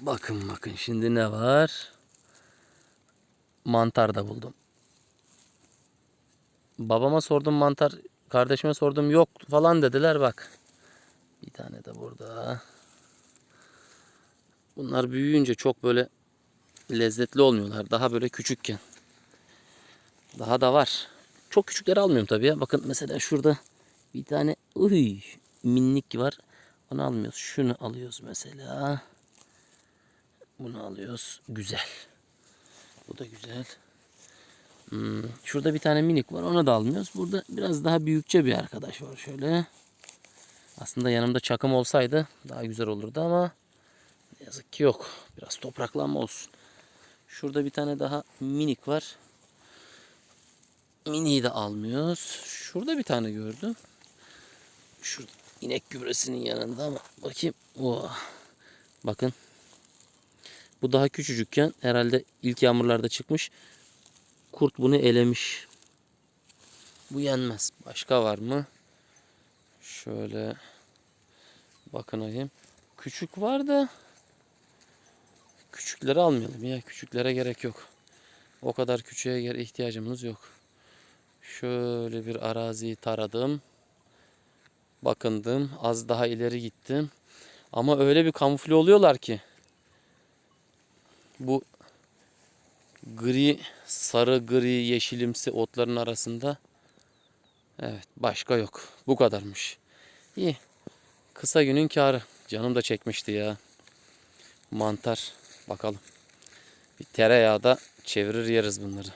Bakın bakın şimdi ne var? Mantar da buldum. Babama sordum mantar, kardeşime sordum yok falan dediler bak. Bir tane de burada. Bunlar büyüyünce çok böyle lezzetli olmuyorlar. Daha böyle küçükken. Daha da var. Çok küçükleri almıyorum tabii ya. Bakın mesela şurada bir tane uy, minnik var. Onu almıyoruz. Şunu alıyoruz mesela. Bunu alıyoruz. Güzel. Bu da güzel. Hmm, Şurada bir tane minik var. Onu da almıyoruz. Burada biraz daha büyükçe bir arkadaş var. Şöyle. Aslında yanımda çakım olsaydı daha güzel olurdu ama ne yazık ki yok. Biraz topraklanma olsun. Şurada bir tane daha minik var. Miniyi de almıyoruz. Şurada bir tane gördüm. Şurada inek gübresinin yanında ama bakayım. Oh. Bakın. Bu daha küçücükken herhalde ilk yağmurlarda çıkmış. Kurt bunu elemiş. Bu yenmez. Başka var mı? Şöyle bakınayım. Küçük var da küçükleri almayalım ya. Küçüklere gerek yok. O kadar küçüğe ihtiyacımız yok. Şöyle bir araziyi taradım. Bakındım. Az daha ileri gittim. Ama öyle bir kamufle oluyorlar ki. Bu gri, sarı gri, yeşilimsi otların arasında. Evet, başka yok. Bu kadarmış. İyi. Kısa günün karı. Canım da çekmişti ya. Mantar. Bakalım. Bir tereyağı da çevirir yeriz bunları.